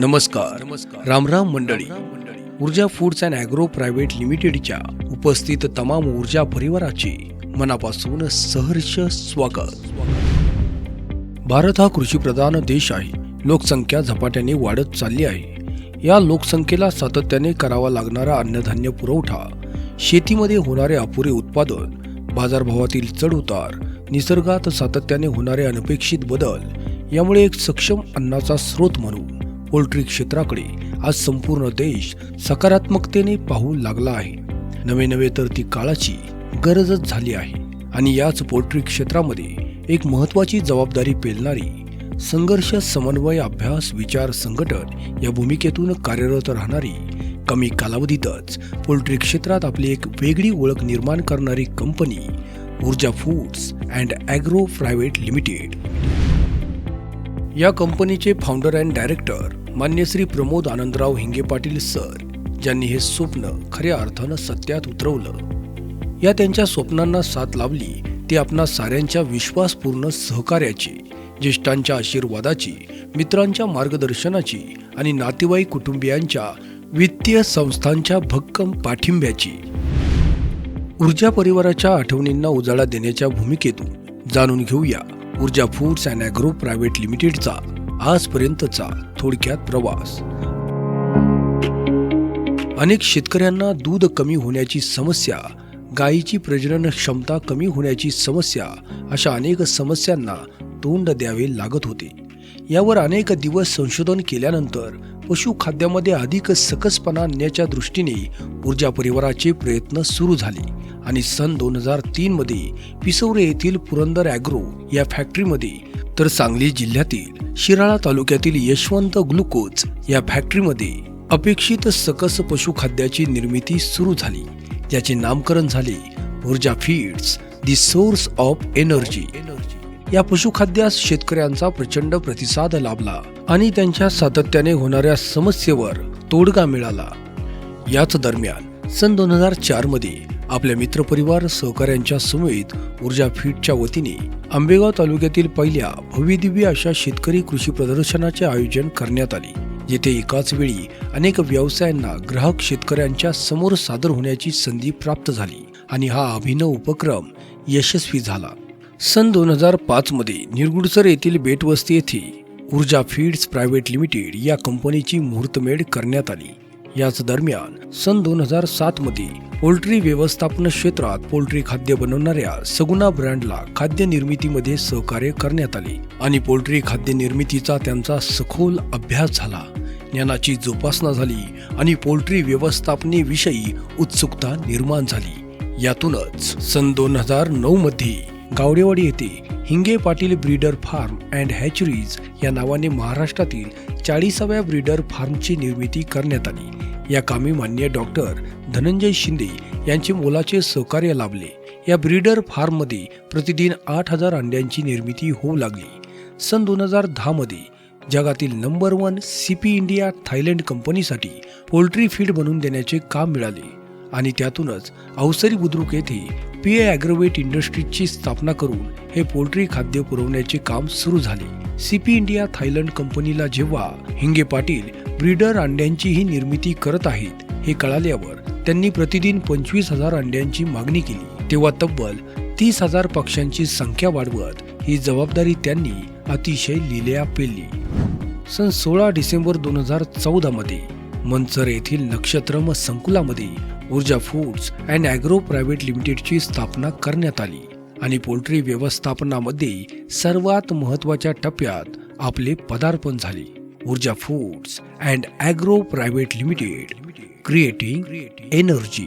नमस्कार. रामराम मंडळी. Urja foods and agro private लिमिटेडच्या उपस्थित तमाम ऊर्जा परिवाराचे मनापासून सहर्ष स्वागत. भारत हा कृषीप्रधान देश आहे. लोकसंख्या झपाट्याने वाढत चालली आहे. या लोकसंख्येला सातत्याने करावा लागणारा अन्नधान्य पुरवठा शेतीमध्ये होणारे अपुरे उत्पादन बाजारभावातील चढउतार निसर्गात सातत्याने होणारे अनपेक्षित बदल यामुळे एक सक्षम अन्नाचा स्रोत म्हणून पोल्ट्री क्षेत्राकडे आज संपूर्ण देश सकारात्मकतेने पाहू लागला आहे. नवे नवे तर ती काळाची गरजच झाली आहे आणि याच पोल्ट्री क्षेत्रामध्ये एक महत्वाची जबाबदारी पेलणारी संघर्ष समन्वय अभ्यास विचार संघटन या भूमिकेतून कार्यरत राहणारी कमी कालावधीतच पोल्ट्री क्षेत्रात आपली एक वेगळी ओळख निर्माण करणारी company Urja foods and agro private limited. या कंपनीचे फाउंडर अँड डायरेक्टर मान्य श्री प्रमोद आनंदराव हिंगे पाटील सर ज्यांनी हे स्वप्न खऱ्या अर्थानं सत्यात उतरवलं. या त्यांच्या स्वप्नांना साथ लावली ते आपणा साऱ्यांच्या विश्वासपूर्ण सहकार्याची ज्येष्ठांच्या आशीर्वादाची मित्रांच्या मार्गदर्शनाची आणि नातेवाईक कुटुंबियांच्या वित्तीय संस्थांच्या भक्कम पाठिंब्याची. ऊर्जा परिवाराच्या आठवणींना उजाळा देण्याच्या भूमिकेतून जाणून घेऊया Urja foods and agro private लिमिटेडचा आजपर्यंतचा थोडक्यात प्रवास. अनेक शेतकऱ्यांना दूध कमी होण्याची समस्या गायीची प्रजनन क्षमता कमी होण्याची समस्या अशा अनेक समस्यांना तोंड द्यावे लागत होते. यावर अनेक दिवस संशोधन केल्यानंतर पशुखाद्यामध्ये अधिक सकसपणा आणण्याच्या दृष्टीने ऊर्जा परिवाराचे प्रयत्न सुरू झाले आणि सन दोन हजार तीनमध्ये पिसौरे येथील पुरंदर ॲग्रो या फॅक्टरीमध्ये तर सांगली जिल्ह्यातील शिराळा तालुक्यातील यशवंत ग्लुकोज या फॅक्टरीमध्ये अपेक्षित सकस पशुखाद्याची निर्मिती सुरू झाली. ज्याचे नामकरण झाले Urja feeds the source of energy. या पशुखाद्यास शेतकऱ्यांचा प्रचंड प्रतिसाद लाभला आणि त्यांच्या सातत्याने होणाऱ्या समस्येवर तोडगा मिळाला. याच दरम्यान सन दोन हजार चारमध्ये आपल्या मित्रपरिवार सहकाऱ्यांच्या समेत ऊर्जा फीडच्या वतीने आंबेगाव तालुक्यातील पहिल्या भव्यदिव्य अशा शेतकरी कृषी प्रदर्शनाचे आयोजन करण्यात आले जेथे एकाच वेळी अनेक व्यवसायांना ग्राहक शेतकऱ्यांच्या समोर सादर होण्याची संधी प्राप्त झाली आणि हा अभिनव उपक्रम यशस्वी झाला. सन दोन हजार पाच मध्ये निरगुडसर येथील बेटवस्ती येथे ऊर्जा फीड्स प्रायव्हेट लिमिटेड या कंपनीची मुहूर्तमेढ करण्यात आली. याच दरम्यान सन दोन हजार सात मध्ये पोल्ट्री व्यवस्थापन क्षेत्रात पोल्ट्री खाद्य बनवणाऱ्या सगुना ब्रँडला खाद्य निर्मितीमध्ये सहकार्य करण्यात आले आणि पोल्ट्री खाद्य निर्मितीचा त्यांचा सखोल अभ्यास झाला. ज्ञानाची जोपासना झाली आणि पोल्ट्री व्यवस्थापनेविषयी उत्सुकता निर्माण झाली. यातूनच सन दोन हजार नऊ मध्ये गावडेवाडी येथे Hinge Patil breeder farm and hatcheries या नावाने महाराष्ट्रातील चाळीसाव्या ब्रीडर फार्मची निर्मिती करण्यात आली. या कामी मान्य डॉक्टर धनंजय शिंदे यांचे मोलाचे सहकार्य लाभले. या ब्रीडर फार्ममध्ये प्रतिदिन आठ हजार अंड्यांची निर्मिती होऊ लागली. सन दोन हजार दहामध्ये जगातील number one CP India Thailand कंपनीसाठी पोल्ट्री फीड बनवून देण्याचे काम मिळाले आणि त्यातूनच अवसरी बुद्रुक येथे पी ए ॲग्रोवेट इंडस्ट्रीजची स्थापना करून हे पोल्ट्री खाद्य पुरवण्याचे काम सुरू झाले. सीपी इंडिया थायलंड कंपनीला जेव्हा हिंगे पाटील ब्रीडर अंड्यांची ही निर्मिती करत आहेत हे कळाल्यावर त्यांनी प्रतिदिन पंचवीस हजार अंड्यांची मागणी केली. तेव्हा तब्बल तीस हजार पक्ष्यांची संख्या वाढवत ही जबाबदारी त्यांनी अतिशय लिलया पेलली. सन सोळा डिसेंबर दोन हजार चौदा मध्ये मंचर येथील नक्षत्रम संकुलामध्ये Urja foods and agro private लिमिटेडची स्थापना करण्यात आली. आणि पोल्ट्री व्यवस्थापनामध्ये सर्वात महत्त्वाच्या टप्प्यात आपले पदार्पण झाले. Urja foods and agro private limited creating energy.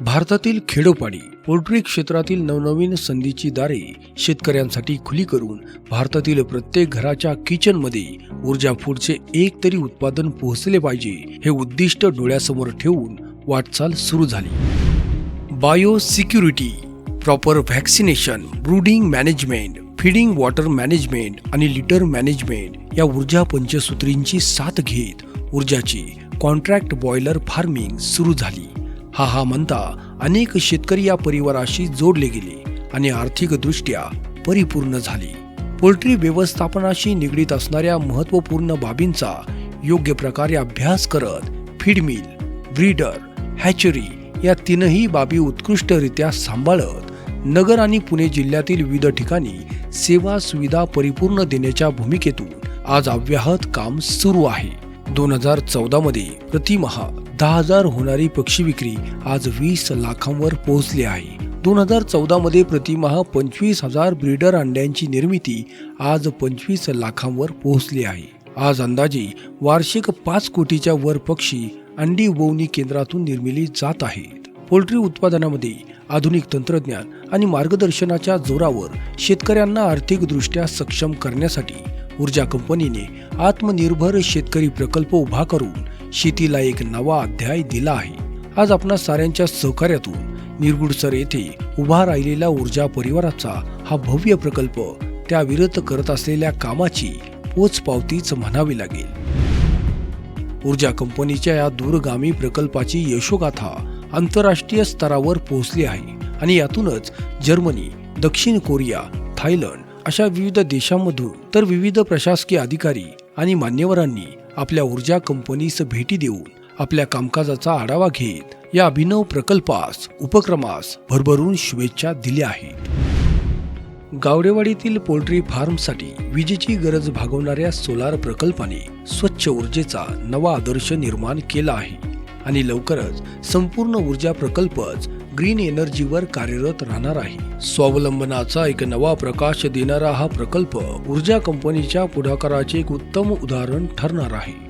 भारतातील खेडोपाडी पोल्ट्री क्षेत्रातील नवनवीन संधीची दारे शेतकऱ्यांसाठी खुली करून भारतातील प्रत्येक घराच्या किचनमध्ये ऊर्जा फूडचे एक तरी उत्पादन पोहोचले पाहिजे हे उद्दिष्ट डोळ्यासमोर ठेवून वाटचाल सुरू झाली. Bio security proper vaccination brooding management feeding water management आणि लिटर मॅनेजमेंट या ऊर्जा पंचसूत्रींची साथ घेत ऊर्जाची कॉन्ट्रॅक्ट बॉयलर फार्मिंग सुरू झाली. हा हा म्हणता अनेक शेतकरी या परिवाराशी जोडले गेले आणि आर्थिकदृष्ट्या परिपूर्ण झाली. पोल्ट्री व्यवस्थापनाशी निगडीत असणाऱ्या महत्त्वपूर्ण बाबींचा योग्य प्रकारे अभ्यास करत फीडमिल ब्रीडर हॅचरी या तीनही बाबी उत्कृष्टरित्या सांभाळत नगर आणि पुणे जिल्ह्यातील विविध ठिकाणी सेवा सुविधा परिपूर्ण देण्याच्या भूमिकेतून आज अव्याहत काम सुरू आहे. दोन हजार चौदा मध्ये प्रतिमहा दहा हजार होणारी पक्षी विक्री आज वीस लाखांवर पोहोचली आहे. दोन हजार चौदा मध्ये प्रतिमहा पंचवीस हजार ब्रीडर अंड्यांची निर्मिती आज पंचवीस लाखांवर पोहोचली आहे. आज अंदाजे वार्षिक पाच कोटीच्या वर पक्षी अंडी उबवणी केंद्रातून निर्मिली जात आहेत. पोल्ट्री उत्पादनामध्ये आधुनिक तंत्रज्ञान आणि मार्गदर्शनाच्या जोरावर शेतकऱ्यांना आर्थिकदृष्ट्या सक्षम करण्यासाठी ऊर्जा कंपनीने आत्मनिर्भर शेतकरी प्रकल्प उभा करून शेतीला एक नवा अध्याय दिला आहे. आज आपणा साऱ्यांच्या सहकार्यातून निरगुडसर येथे उभा राहिलेला ऊर्जा परिवाराचा हा भव्य प्रकल्प त्या विरत करत असलेल्या कामाची पोचपावतीच म्हणावी लागेल. ऊर्जा कंपनीच्या या दूरगामी प्रकल्पाची यशोगाथा आंतरराष्ट्रीय स्तरावर पोहोचली आहे आणि यातूनच जर्मनी दक्षिण कोरिया थायलंड अशा विविध देशांमधून तर विविध प्रशासकीय अधिकारी आणि मान्यवरांनी आपल्या ऊर्जा कंपनीस भेटी देऊन आपल्या कामकाजाचा आढावा घेत या अभिनव प्रकल्पास उपक्रमास भरभरून शुभेच्छा दिल्या आहेत. गावडेवाडीतील पोल्ट्री फार्मसाठी विजेची गरज भागवणाऱ्या सोलार प्रकल्पाने स्वच्छ ऊर्जेचा नवा आदर्श निर्माण केला आहे. आणि लवकरच संपूर्ण ऊर्जा प्रकल्पच ग्रीन एनर्जीवर कार्यरत राहणार आहे. स्वावलंबनाचा एक नवा प्रकाश देणारा हा प्रकल्प ऊर्जा कंपनीच्या पुढाकाराचे एक उत्तम उदाहरण ठरणार आहे.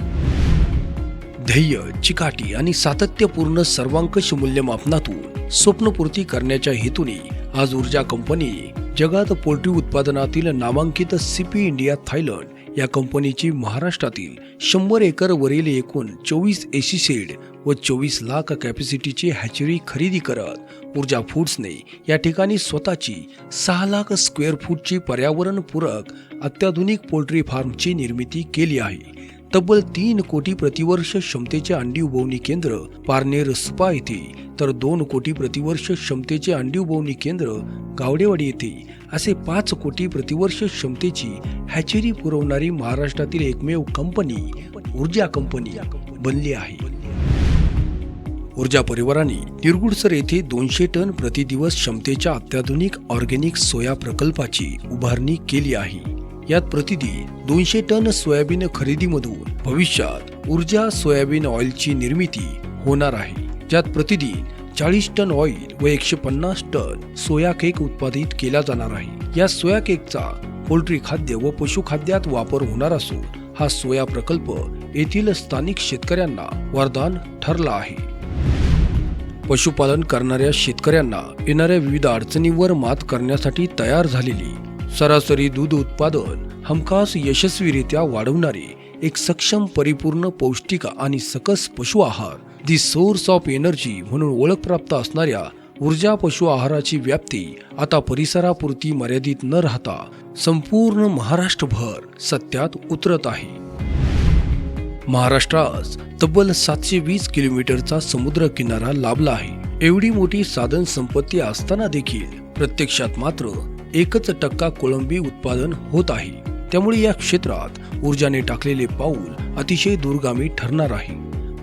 ध्येय चिकाटी आणि सातत्यपूर्ण सर्वांकष मूल्यमापनातून स्वप्नपूर्ती करण्याच्या हेतूने आज ऊर्जा कंपनी जगात पोल्ट्री उत्पादनातील नामांकित सीपी इंडिया थायलंड या कंपनीची महाराष्ट्रातील शंभर एकर वरील एकूण चोवीस एसी शेड व चोवीस लाख कॅपॅसिटीची हॅचरी खरेदी करत ऊर्जा फूड्सने या ठिकाणी स्वतःची सहा लाख स्क्वेअर फूटची पर्यावरणपूरक अत्याधुनिक पोल्ट्री फार्मची निर्मिती केली आहे. तब्बल तीन कोटी प्रतिवर्ष क्षमतेचे अंडी उबवणी केंद्र पारनेर स्पा येथे. तर दोन कोटी प्रतिवर्ष क्षमतेचे अंडी उबवणी केंद्र गावडेवाडी येथे. असे पाच कोटी प्रतिवर्ष क्षमतेची हॅचेरी पुरवणारी महाराष्ट्रातील एकमेव कंपनी ऊर्जा कंपनी बनली आहे. ऊर्जा परिवाराने निरगुडसर येथे दोनशे टन प्रतिदिवस क्षमतेच्या अत्याधुनिक ऑर्गेनिक सोया प्रकल्पाची उभारणी केली आहे. यात प्रतिदिन दोनशे टन सोयाबीन खरेदीमधून भविष्यात ऊर्जा सोयाबीन ऑइलची निर्मिती होणार आहे. ज्यात प्रतिदिन चाळीस टन ऑइल व एकशे पन्नास टन सोया केक उत्पादित केला जाणार आहे. या सोया केकचा पोल्ट्री खाद्य व पशुखाद्यात वापर होणार असून हा सोया प्रकल्प येथील स्थानिक शेतकऱ्यांना वरदान ठरला आहे. पशुपालन करणाऱ्या शेतकऱ्यांना येणाऱ्या विविध अडचणींवर मात करण्यासाठी तयार झालेली सरासरी दूध उत्पादन हमखास यशस्वीरित्या वाढवणारे एक सक्षम परिपूर्ण पौष्टिक आणि सकस पशु आहार दी सोर्स ऑफ एनर्जी म्हणून ओळख प्राप्त असणाऱ्या ऊर्जा पशु आहाराची व्याप्ती आता परिसरापुरती मर्यादित न राहता संपूर्ण महाराष्ट्रभर सत्यात उतरत आहे. महाराष्ट्रास तब्बल सातशे वीस किलोमीटरचा समुद्र किनारा लाभला आहे. एवढी मोठी साधन संपत्ती असताना देखील प्रत्यक्षात मात्र एकच टक्का कोळंबी उत्पादन होत आहे. त्यामुळे या क्षेत्रात ऊर्जाने टाकलेले पाऊल अतिशय दूरगामी ठरणार आहे.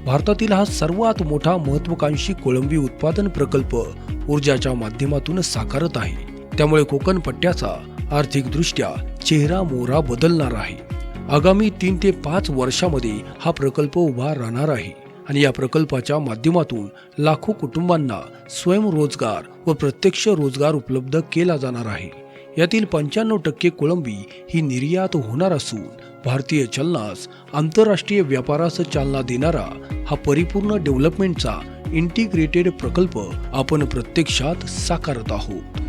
भारतातील हा सर्वात मोठा महत्वाकांक्षी कोळंबी उत्पादन प्रकल्प ऊर्जाच्या माध्यमातून साकारत आहे. त्यामुळे कोकण पट्ट्याचा आर्थिकदृष्ट्या चेहरा मोहरा बदलणार आहे. आगामी तीन ते पाच वर्षामध्ये हा प्रकल्प उभा राहणार आहे आणि या प्रकल्पाच्या माध्यमातून लाखो कुटुंबांना स्वयंरोजगार व प्रत्यक्ष रोजगार उपलब्ध केला जाणार आहे. यातील पंच्याण्णव टक्के कोळंबी ही निर्यात होणार असून भारतीय चलनास आंतरराष्ट्रीय व्यापारास चालना देणारा हा परिपूर्ण डेव्हलपमेंटचा इंटिग्रेटेड प्रकल्प आपण प्रत्यक्षात साकारत आहोत.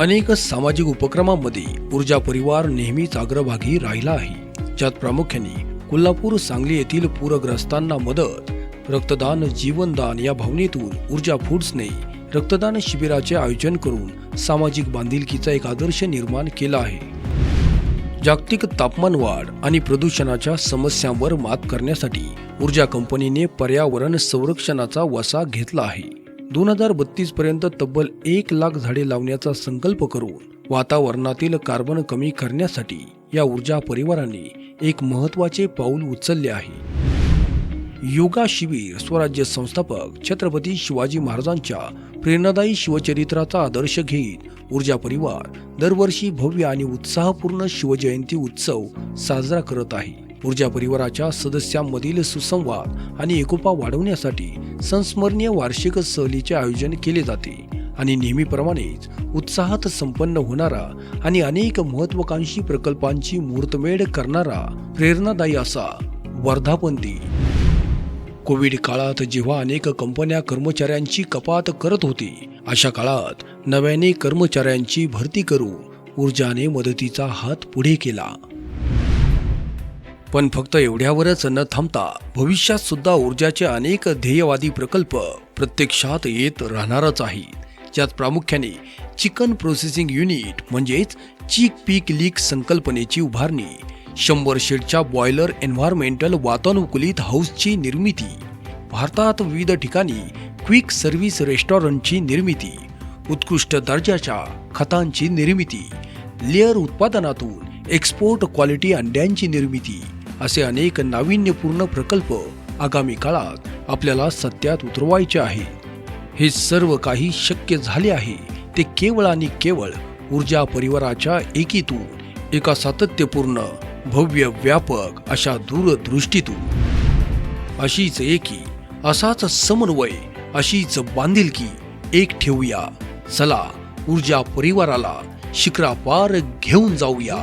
अनेक सामाजिक उपक्रमांमध्ये ऊर्जा परिवार नेहमीच अग्रभागी राहिला आहे. ज्यात प्रामुख्याने कोल्हापूर सांगली येथील पूरग्रस्तांना मदत रक्तदान जीवनदान या भावनेतून ऊर्जा फूड्सने रक्तदान शिबिराचे आयोजन करून सामाजिक बांधिलकीचा एक आदर्श निर्माण केला आहे. जागतिक तापमान वाढ आणि प्रदूषणाच्या समस्यांवर मात करण्यासाठी ऊर्जा कंपनीने पर्यावरण संरक्षणाचा वसा घेतला आहे. दोन हजार बत्तीस पर्यंत तब्बल एक लाख झाडे लावण्याचा संकल्प करून वातावरणातील कार्बन कमी करण्यासाठी या ऊर्जा परिवाराने एक महत्त्वाचे पाऊल उचलले आहे. योगा शिबिर स्वराज्य संस्थापक छत्रपती शिवाजी महाराजांच्या प्रेरणादायी शिवचरित्राचा आदर्श घेत ऊर्जा परिवार दरवर्षी भव्य आणि उत्साहपूर्ण शिवजयंती उत्सव साजरा करत आहे. ऊर्जा परिवाराच्या सदस्यांमधील सुसंवाद आणि एकोपा वाढवण्यासाठी संस्मरणीय वार्षिक सहलीचे आयोजन केले जाते आणि नेहमीप्रमाणेच उत्साहात संपन्न होणारा आणि अनेक महत्वाकांक्षी प्रकल्पांची मुहूर्तमेढ करणारा प्रेरणादायी असा वर्धापन दिन. कोविड काळात जेव्हा अनेक कंपन्या कर्मचाऱ्यांची कपात करत होती अशा काळात नव्याने कर्मचाऱ्यांची भरती करून ऊर्जाने मदतीचा हात पुढे केला. पण फक्त एवढ्यावरच न थांबता भविष्यात सुद्धा ऊर्जाचे अनेक ध्येयवादी प्रकल्प प्रत्यक्षात येत राहणारच आहेत. ज्यात प्रामुख्याने चिकन प्रोसेसिंग युनिट म्हणजेच चीक पीक लीक संकल्पनेची उभारणी शंभर शेडच्या बॉयलर एन्व्हायरमेंटल वातानुकूलित हाऊसची निर्मिती भारतात विविध ठिकाणी क्विक सर्व्हिस रेस्टॉरंटची निर्मिती उत्कृष्ट दर्जाच्या खतांची निर्मिती लेअर उत्पादनातून एक्सपोर्ट क्वालिटी अंड्यांची निर्मिती असे अनेक नाविन्यपूर्ण प्रकल्प आगामी काळात आपल्याला सत्यात उतरवायचे आहेत. हे सर्व काही शक्य झाले आहे ते केवळ आणि केवळ ऊर्जा परिवाराच्या एकीतून एका सातत्यपूर्ण भव्य व्यापक अशा दूरदृष्टीतून. अशीच एकी असाच समन्वय अशीच बांधिलकी एक ठेवूया. चला ऊर्जा परिवाराला शिखरापार घेऊन जाऊया.